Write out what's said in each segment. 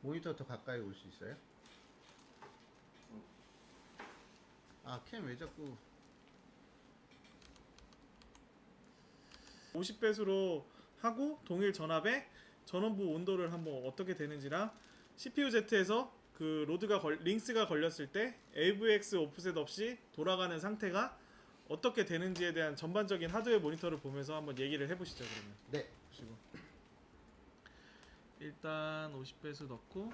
모니터 더 가까이 올 수 있어요? 아 캠 왜 자꾸 50배수로 하고 동일 전압에 전원부 온도를 한번 어떻게 되는지랑 CPU Z에서 그 로드가 걸, 링스가 걸렸을 때 AVX 오프셋 없이 돌아가는 상태가 어떻게 되는지에 대한 전반적인 하드웨어 모니터를 보면서 한번 얘기를 해보시죠 그러면. 네. 보시고 일단 50배수 넣고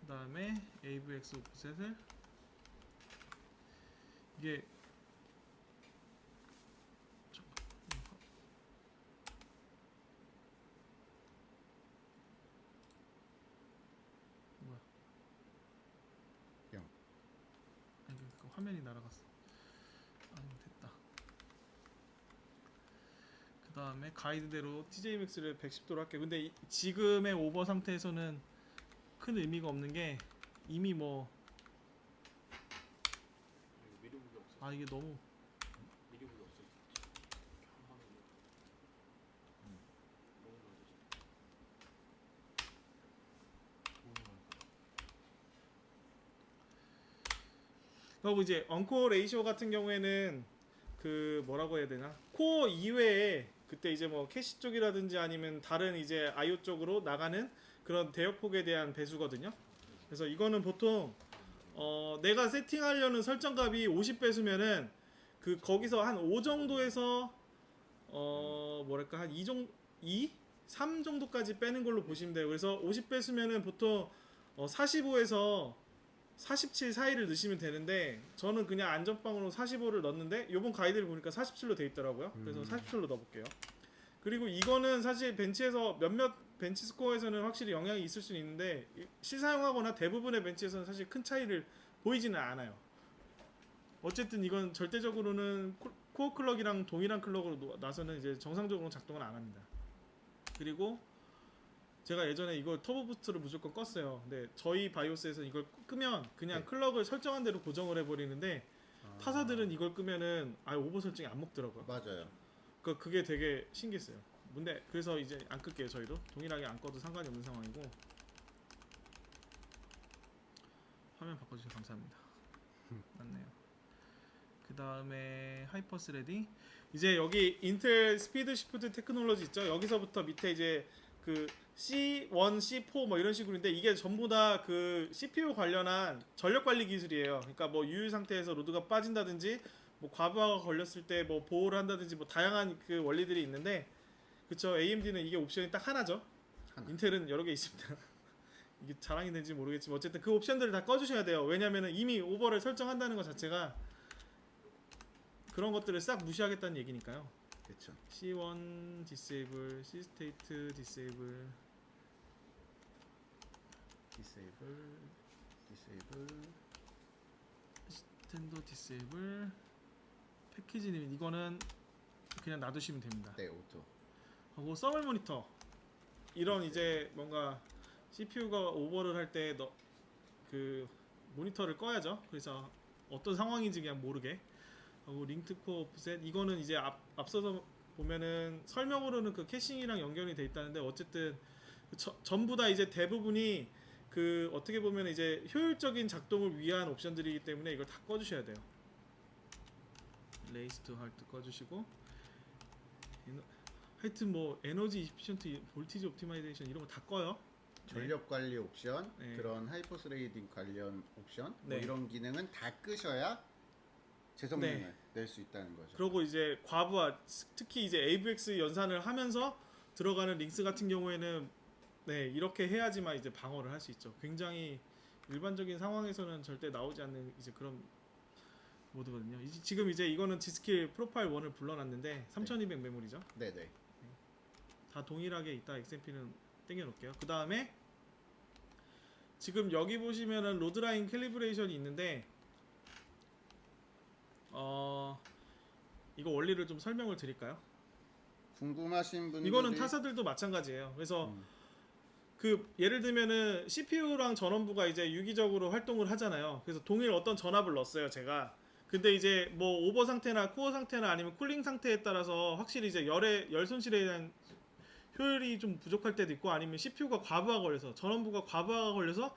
그 다음에 AVX 오프셋을. 이게 뭐야? 영. 아니 그 화면이 날아갔어 아니 됐다 그 다음에 가이드대로 TJ 맥스를 110도로 할게요 근데 이- 지금의 오버 상태에서는 큰 의미가 없는 게 이미 뭐 아. 이게 너무 미리 보기 없어. 한 화면에. 너무 낮아져. 그리고 이제 언코어 레이쇼 같은 경우에는 그 뭐라고 해야 되나 코어 이외에 그때 이제 뭐 캐시 쪽이라든지 아니면 다른 이제 아이오 쪽으로 나가는 그런 대역폭에 대한 배수거든요. 그래서 이거는 보통 어 내가 세팅하려는 설정값이 50배수면은 그 거기서 한 5 정도에서 어 뭐랄까 한 2 정도 2 3 정도까지 빼는 걸로 보시면 돼요. 그래서 50배수면은 보통 어 45에서 47 사이를 넣으시면 되는데 저는 그냥 안전빵으로 45를 넣었는데 요번 가이드를 보니까 47로 돼 있더라고요. 그래서 47로 넣어볼게요. 그리고 이거는 사실 벤치에서 몇몇 벤치 스코어에서는 확실히 영향이 있을 수는 있는데 이- 실사용하거나 대부분의 벤치에서는 사실 큰 차이를 보이지는 않아요. 어쨌든 이건 절대적으로는 코- 코어 클럭이랑 동일한 클럭으로 놓- 놔서는 이제 정상적으로 작동을 안 합니다. 그리고 제가 예전에 이걸 터보 부스트를 무조건 껐어요. 근데 저희 바이오스에서 이걸 끄면 그냥 네. 클럭을 설정한 대로 고정을 해버리는데 타사들은 이걸 끄면은 아예 오버 설정이 안 먹더라고요. 맞아요 그 그게 되게 신기했어요. 근데 그래서 이제 안 끌게요 저희도 동일하게 안 꺼도 상관이 없는 상황이고 화면 바꿔주셔서 감사합니다. 맞네요. 그 다음에 하이퍼스 레디 이제 여기 인텔 스피드 시프트 테크놀로지 있죠. 여기서부터 밑에 이제 그 C1, C4 뭐 이런 식으로인데 이게 전부 다 그 CPU 관련한 전력 관리 기술이에요. 그러니까 뭐 유유 상태에서 로드가 빠진다든지 뭐 과부하가 걸렸을 때 뭐 보호를 한다든지 뭐 다양한 그 원리들이 있는데 그쵸 AMD는 이게 옵션이 딱 하나죠. 하나. 인텔은 여러 개 있습니다. 이게 자랑이 되는지 모르겠지만 어쨌든 그 옵션들을 다 꺼주셔야 돼요. 왜냐면은 이미 오버를 설정한다는 것 자체가 그런 것들을 싹 무시하겠다는 얘기니까요. 그렇죠 C1 disable, C state disable, 디세이블 디세이블 스탠더 disable, 패키지님 이거는 그냥 놔두시면 됩니다. 네 오토. 하고 서멀 모니터. 이런 이제 뭔가 CPU가 오버를 할때너그 모니터를 꺼야죠. 그래서 어떤 상황인지 그냥 모르게 하고 링트 코어 오프셋 이거는 이제 앞, 앞서서 보면은 설명으로는 그 캐싱이랑 연결이 돼 있다는데 어쨌든 그 저- 전부 다 이제 대부분이 그 어떻게 보면 이제 효율적인 작동을 위한 옵션들이기 때문에 이걸 다 꺼주셔야 돼요. 레이스 투 할트 꺼주시고 에너- 하여튼 뭐 에너지 이피션트 볼티지 옵티마이제이션 이런 거 다 꺼요. 전력 관리 옵션 네. 그런 하이퍼스레이딩 관련 옵션 네. 뭐 이런 기능은 다 끄셔야 재성능을 네. 낼 수 있다는 거죠 그리고 이제 과부하 특히 이제 AVX 연산을 하면서 들어가는 링스 같은 경우에는 네 이렇게 해야지만 이제 방어를 할 수 있죠. 굉장히 일반적인 상황에서는 절대 나오지 않는 이제 그런 모드거든요. 이- 지금 이제 이거는 지스킬 프로파일 1을 불러놨는데 3200 메모리죠. 네네 다 동일하게 있다 XMP는 땡겨 놓을게요. 그 다음에 지금 여기 보시면은 로드라인 캘리브레이션이 있는데 어 이거 원리를 좀 설명을 드릴까요? 궁금하신 분들이 이거는 타사들도 마찬가지예요. 그래서 음. 그 예를 들면은 CPU랑 전원부가 이제 유기적으로 활동을 하잖아요. 그래서 동일 어떤 전압을 넣었어요, 제가. 근데 이제 뭐 오버 상태나 코어 상태나 아니면 쿨링 상태에 따라서 확실히 이제 열의 열 손실에 대한 효율이 좀 부족할 때도 있고 아니면 CPU가 과부하 걸려서 전원부가 과부하가 걸려서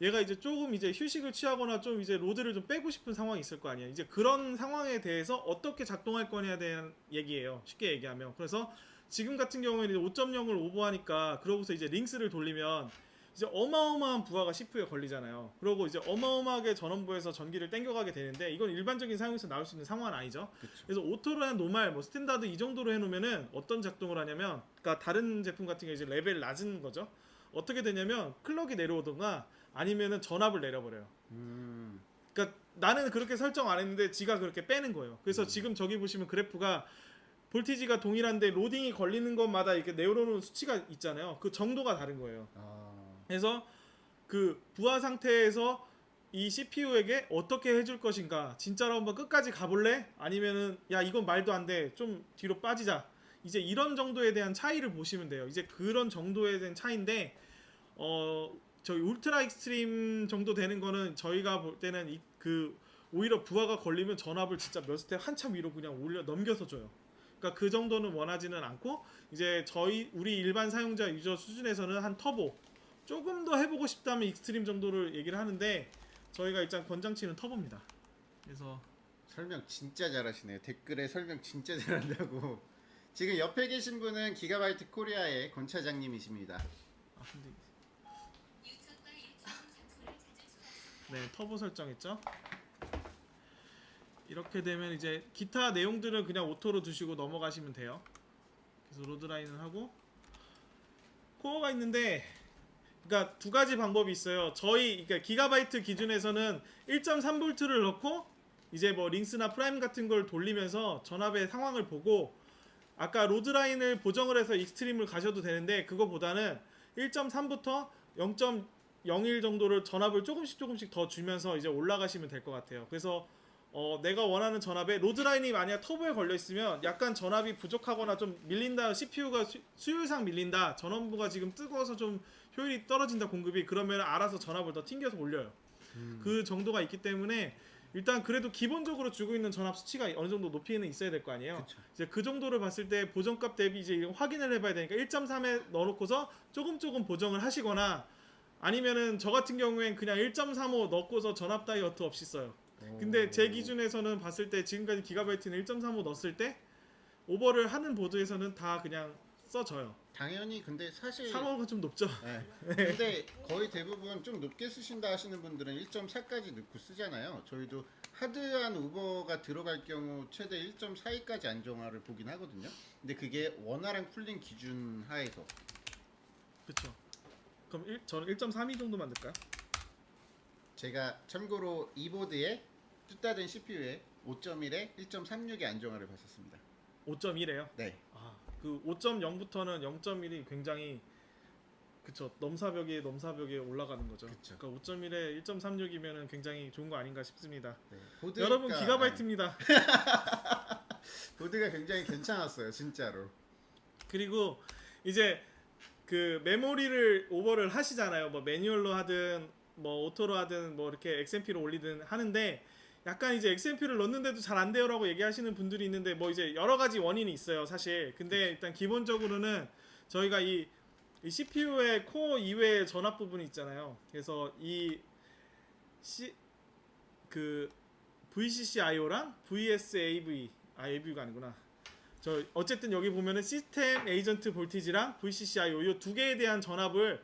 얘가 이제 조금 이제 휴식을 취하거나 좀 이제 로드를 좀 빼고 싶은 상황이 있을 거 아니에요. 이제 그런 상황에 대해서 어떻게 작동할 거냐에 대한 얘기예요. 쉽게 얘기하면. 그래서 지금 같은 경우에는 5.0을 오버하니까 그러고서 이제 링스를 돌리면 이제 어마어마한 부하가 CPU에 걸리잖아요. 그러고 이제 어마어마하게 전원부에서 전기를 땡겨가게 되는데 이건 일반적인 사용에서 나올 수 있는 상황은 아니죠. 그쵸. 그래서 오토로나 노말, 뭐 스탠다드 이 정도로 해놓으면은 어떤 작동을 하냐면, 그러니까 다른 제품 같은 경우 이제 레벨 낮은 거죠. 어떻게 되냐면 클럭이 내려오던가 아니면은 전압을 내려버려요. 음. 그러니까 나는 그렇게 설정 안 했는데 지가 그렇게 빼는 거예요. 그래서 지금 저기 보시면 그래프가 볼티지가 동일한데 로딩이 걸리는 것마다 이렇게 내려오는 수치가 있잖아요. 그 정도가 다른 거예요. 아. 그래서 그 부하 상태에서 이 CPU에게 어떻게 해줄 것인가 진짜로 한번 끝까지 가볼래? 아니면은 야 이건 말도 안 돼 좀 뒤로 빠지자 이제 이런 정도에 대한 차이를 보시면 돼요 이제 그런 정도에 대한 차이인데 어 저희 울트라 익스트림 정도 되는 거는 저희가 볼 때는 이, 그 오히려 부하가 걸리면 전압을 진짜 몇 스텝 한참 위로 그냥 올려 넘겨서 줘요 그러니까 그 정도는 원하지는 않고 이제 저희 우리 일반 사용자 유저 수준에서는 한 터보 조금 더 해보고 싶다면 익스트림 정도를 얘기를 하는데 저희가 일단 권장치는 터보입니다. 그래서 설명 진짜 잘하시네요. 댓글에 설명 진짜 잘한다고. 지금 옆에 계신 분은 기가바이트 코리아의 권 차장님이십니다. 아 근데 네 터보 설정했죠. 이렇게 되면 이제 기타 내용들은 그냥 오토로 두시고 넘어가시면 돼요. 그래서 로드라인을 하고 코어가 있는데 그러니까 두 가지 방법이 있어요. 저희 그러니까 기가바이트 기준에서는 1.3V를 넣고 이제 뭐 링스나 프라임 같은 걸 돌리면서 전압의 상황을 보고 아까 로드라인을 보정을 해서 익스트림을 가셔도 되는데 그거보다는 1.3부터 0.01 정도를 전압을 조금씩 조금씩 더 주면서 이제 올라가시면 될 것 같아요. 그래서 어, 내가 원하는 전압에 로드라인이 만약 터보에 걸려 있으면 약간 전압이 부족하거나 좀 밀린다 CPU가 수, 수율상 밀린다 전원부가 지금 뜨거워서 좀 효율이 떨어진다 공급이 그러면 알아서 전압을 더 튕겨서 올려요. 그 정도가 있기 때문에 일단 그래도 기본적으로 주고 있는 전압 수치가 어느 정도 높이는 있어야 될 거 아니에요. 그쵸. 이제 그 정도를 봤을 때 보정값 대비 이제 확인을 해봐야 되니까 1.3에 넣어놓고서 조금 조금 보정을 하시거나 아니면은 저 같은 경우엔 그냥 1.35 넣고서 전압 다이어트 없이 써요. 근데 제 기준에서는 봤을 때 지금까지 기가바이트는 1.35 넣었을 때 오버를 하는 보드에서는 다 그냥 써져요. 당연히 근데 사실 상호가 좀 높죠. 네. 근데 거의 대부분 좀 높게 쓰신다 하시는 분들은 1.4까지 넣고 쓰잖아요. 저희도 하드한 우버가 들어갈 경우 최대 1.42까지 안정화를 보긴 하거든요. 근데 그게 원활한 쿨링 기준 하에서 그렇죠. 그럼 1, 저는 1.32 정도만 넣을까요? 제가 참고로 이 보드에 뚜따된 CPU에 5.1에 1.36의 안정화를 봤었습니다. 5.1에요. 네. 아, 그 5.0부터는 0.1이 굉장히 그쵸 넘사벽에 넘사벽에 올라가는 거죠. 그쵸. 그러니까 5.1에 1.36이면은 굉장히 좋은 거 아닌가 싶습니다. 네. 보드가- 여러분 기가바이트입니다. 네. 보드가 굉장히 괜찮았어요, 진짜로. 그리고 이제 그 메모리를 오버를 하시잖아요. 뭐 매뉴얼로 하든 뭐 오토로 하든 뭐 이렇게 XMP로 올리든 하는데 약간 이제 XMP를 넣는데도 잘 안 돼요라고 얘기하시는 분들이 있는데 뭐 이제 여러 가지 원인이 있어요, 사실. 근데 일단 기본적으로는 저희가 이, 이 CPU의 코어 이외의 전압 부분이 있잖아요. 그래서 이 C 그 VCCIO랑 VSAV 아 AV가 아니구나. 저 어쨌든 여기 보면은 시스템 에이전트 볼티지랑 VCCIO 이두 개에 대한 전압을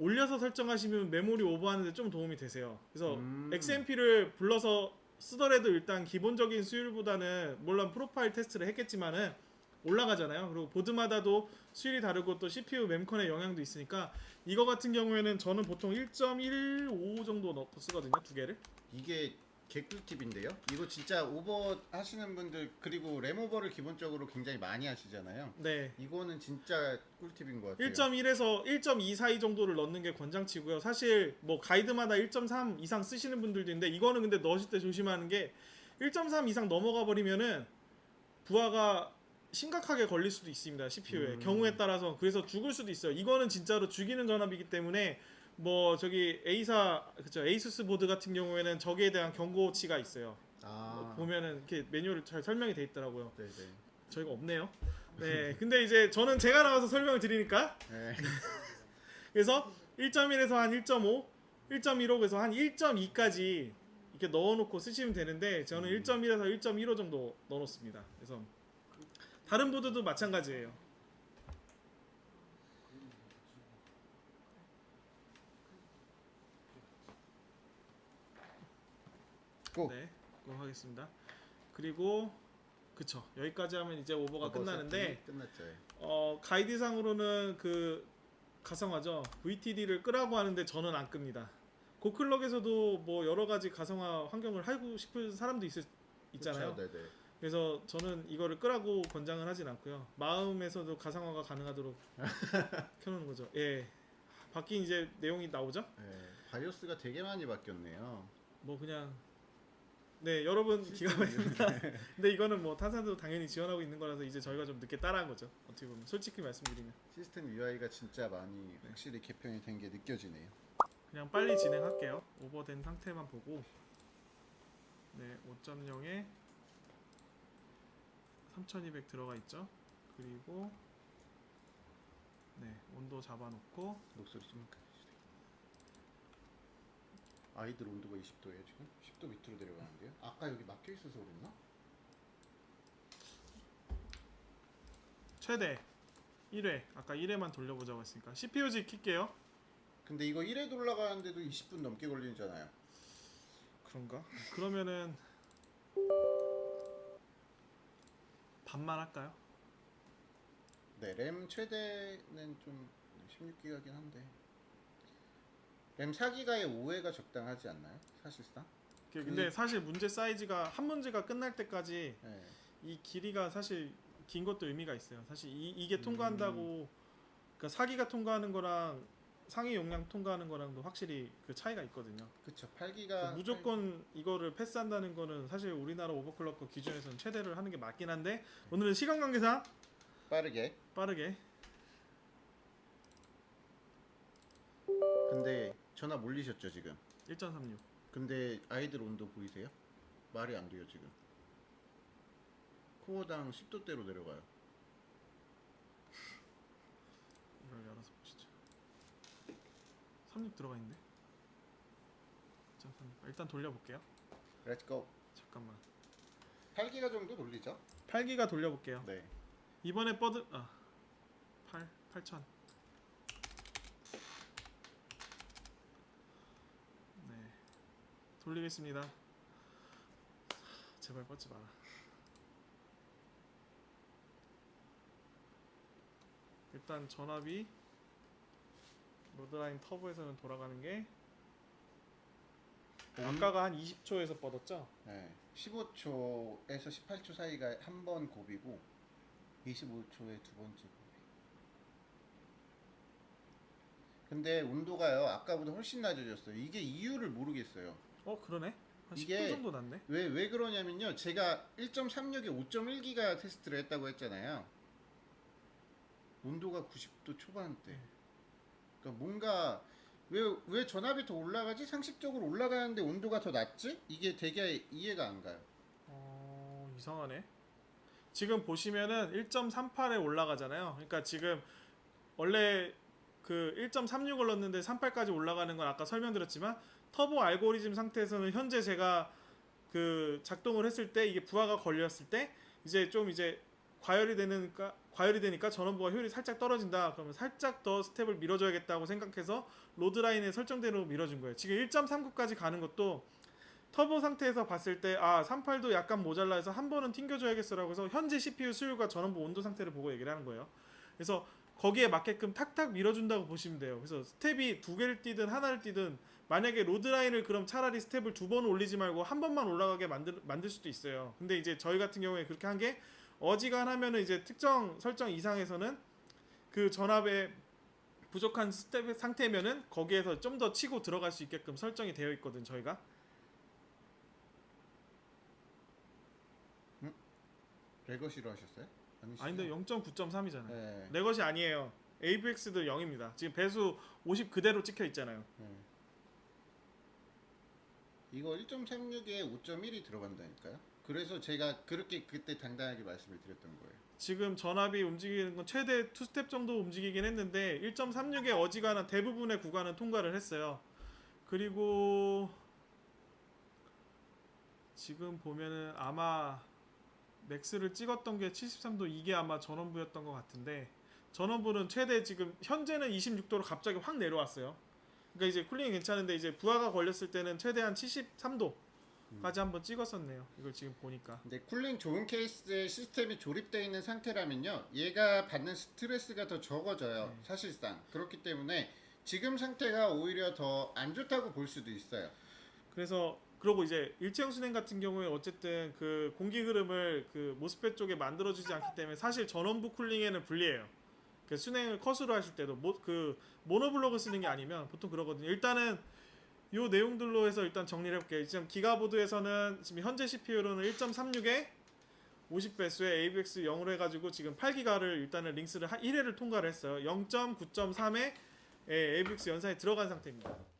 올려서 설정하시면 메모리 오버하는데 좀 도움이 되세요. 그래서 음. XMP를 불러서 쓰더라도 일단 기본적인 수율보다는 물론 프로파일 테스트를 했겠지만은 올라가잖아요. 그리고 보드마다도 수율이 다르고 또 CPU mem컨의 영향도 있으니까 이거 같은 경우에는 저는 보통 1.15 정도 넣고 쓰거든요. 두 개를. 이게 개꿀팁인데요. 이거 진짜 오버 하시는 분들 그리고 램오버를 기본적으로 굉장히 많이 하시잖아요. 네. 이거는 진짜 꿀팁인 것 같아요. 1.1에서 1.2 사이 정도를 넣는 게 권장치고요. 사실 뭐 가이드마다 1.3 이상 쓰시는 분들도 있는데 이거는 근데 넣으실 때 조심하는 게 1.3 이상 넘어가 버리면은 부하가 심각하게 걸릴 수도 있습니다. CPU에 음. 경우에 따라서 그래서 죽을 수도 있어요. 이거는 진짜로 죽이는 전압이기 때문에 뭐 저기 A사 그쵸 에이수스 보드 같은 경우에는 저기에 대한 경고치가 있어요. 아, 보면은 이렇게 매뉴얼 잘 설명이 돼 있더라고요. 네 네. 저희가 없네요. 네. 근데 이제 저는 제가 나와서 설명을 드리니까 네. 그래서 1.1에서 한 1.5, 1.15에서 한 1.2까지 이렇게 넣어놓고 쓰시면 되는데 저는 음. 1.1에서 1.15 정도 넣어놓습니다. 그래서 다른 보드도 마찬가지예요. 고. 네, 그거 하겠습니다. 그리고 그쵸 여기까지 하면 이제 오버가 오버 끝나는데 끝났죠. 예. 어 가이드상으로는 그 가상화죠 VTD를 끄라고 하는데 저는 안 끕니다. 고클럭에서도 뭐 여러 가지 가상화 환경을 하고 싶은 사람도 있, 있잖아요. 그쵸, 네네. 그래서 저는 이거를 끄라고 권장은 하진 않고요. 마음에서도 가상화가 가능하도록 켜놓는 거죠. 예. 바뀐 이제 내용이 나오죠? 네. 바이오스가 되게 많이 바뀌었네요. 뭐 그냥 네 여러분 기가 막힙니다. 근데 이거는 뭐 탄산도 당연히 지원하고 있는 거라서 이제 저희가 좀 늦게 따라한 거죠. 어떻게 보면 솔직히 말씀드리면 시스템 UI가 진짜 많이 확실히 개편이 된 게 느껴지네요. 그냥 빨리 진행할게요. 오버된 상태만 보고 네 5.0에 3200 들어가 있죠. 그리고 네 온도 잡아놓고 목소리 좀. 아이들 온도가 20도예요 지금? 10도 밑으로 내려가는데요? 아까 여기 막혀 있어서 그랬나? 최대 1회 아까 1회만 돌려보자고 했으니까 CPU지 킬게요. 근데 이거 1회 돌아가는데도 20분 넘게 걸리잖아요. 그런가? 그러면은 반만 할까요? 네, 램 최대는 좀 16기가긴 한데 램 4기가에 5회가 적당하지 않나요? 사실상? 그- 근데 사실 문제 사이즈가 한 문제가 끝날 때까지 네. 이 길이가 사실 긴 것도 의미가 있어요. 사실 이, 이게 음. 통과한다고 그러니까 사기가 통과하는 거랑 상위 용량 통과하는 거랑도 확실히 그 차이가 있거든요. 그쵸 그러니까 8기가 무조건 이거를 패스한다는 거는 사실 우리나라 오버클럭 거 기준에서는 최대를 하는 게 맞긴 한데 네. 오늘은 시간 관계상 빠르게 빠르게 근데 전화 몰리셨죠 지금? 1.36 근데 아이들 온도 보이세요? 말이 안 돼요 지금 코어당 10도대로 내려가요 이걸 열어서 보시죠. 36 들어가 있는데. 1.36 일단 돌려볼게요. 렛츠고 잠깐만. 8기가 정도 돌리죠? 8기가 돌려볼게요. 네 이번에 뻗은 아 8, 8000 네 돌리겠습니다 제발 뻗지 마라 일단 전압이 로드라인 터보에서는 돌아가는 게 아까가 한 20초에서 뻗었죠? 네. 15초에서 18초 사이가 한번 곱이고 25초에 두 번째 곱이. 근데 온도가요 아까보다 훨씬 낮아졌어요. 이게 이유를 모르겠어요. 어 그러네 한 10도 이게- 정도 났네 왜 왜 그러냐면요. 제가 1.36에 5.1기가 테스트를 했다고 했잖아요. 온도가 90도 초반대. 그러니까 뭔가 왜 왜 전압이 더 올라가지? 상식적으로 올라가는데 온도가 더 낮지? 이게 되게 이해가 안 가요. 어 이상하네. 지금 보시면은 1.38에 올라가잖아요. 그러니까 지금 원래 그 1.36을 넣었는데 38까지 올라가는 건 아까 설명드렸지만 터보 알고리즘 상태에서는 현재 제가 그 작동을 했을 때 이게 부하가 걸렸을 때 이제 좀 이제 과열이 되니까 과열이 되니까 전원부가 효율이 살짝 떨어진다. 그러면 살짝 더 스텝을 밀어줘야겠다고 생각해서 로드 라인에 설정대로 밀어준 거예요. 지금 1.39까지 가는 것도 터보 상태에서 봤을 때 아 38도 약간 모자라 해서 한 번은 튕겨줘야겠어라고 해서 현재 CPU 수율과 전원부 온도 상태를 보고 얘기를 하는 거예요. 그래서 거기에 맞게끔 탁탁 밀어준다고 보시면 돼요. 그래서 스텝이 두 개를 뛰든 하나를 뛰든 만약에 로드 라인을 그럼 차라리 스텝을 두 번 올리지 말고 한 번만 올라가게 만들 만들 수도 있어요. 근데 이제 저희 같은 경우에 그렇게 한 게 어지간하면은 이제 특정 설정 이상에서는 그 전압에 부족한 스텝 상태면은 거기에서 좀 더 치고 들어갈 수 있게끔 설정이 되어 있거든 저희가. 레거시로 하셨어요? 아니시죠? 아닌데 0.9.3이잖아요. 네. 내 것이 아니에요. AVX도 0입니다. 지금 배수 50 그대로 찍혀 있잖아요. 네. 이거 1.36에 5.1이 들어간다니까요. 그래서 제가 그렇게 그때 당당하게 말씀을 드렸던 거예요. 지금 전압이 움직이는 건 최대 투 스텝 정도 움직이긴 했는데 1.36의 어지간한 대부분의 구간은 통과를 했어요. 그리고 지금 보면은 아마 맥스를 찍었던 게 73도 이게 아마 전원부였던 것 같은데 전원부는 최대 지금 현재는 26도로 갑자기 확 내려왔어요. 그러니까 이제 쿨링이 괜찮은데 이제 부하가 걸렸을 때는 최대한 73도까지 한번 찍었었네요. 이걸 지금 보니까. 근데 쿨링 좋은 케이스에 시스템이 조립되어 있는 상태라면요. 얘가 받는 스트레스가 더 적어져요. 네. 사실상. 그렇기 때문에 지금 상태가 오히려 더 안 좋다고 볼 수도 있어요. 그래서 그러고 이제 일체형 순행 같은 경우에 어쨌든 그 공기 흐름을 그 모스펫 쪽에 만들어주지 않기 때문에 사실 전원부 쿨링에는 불리해요. 그 순행을 컷으로 하실 때도 모, 그 모노블록을 쓰는 게 아니면 보통 그러거든요. 일단은 요 내용들로 해서 일단 정리를 해볼게요. 지금 기가보드에서는 지금 현재 CPU로는 1.36에 50배수의 AVX 0으로 해가지고 지금 8기가를 일단은 링스를 한 1회를 통과를 했어요. 0.9.3에 AVX 연산이 들어간 상태입니다.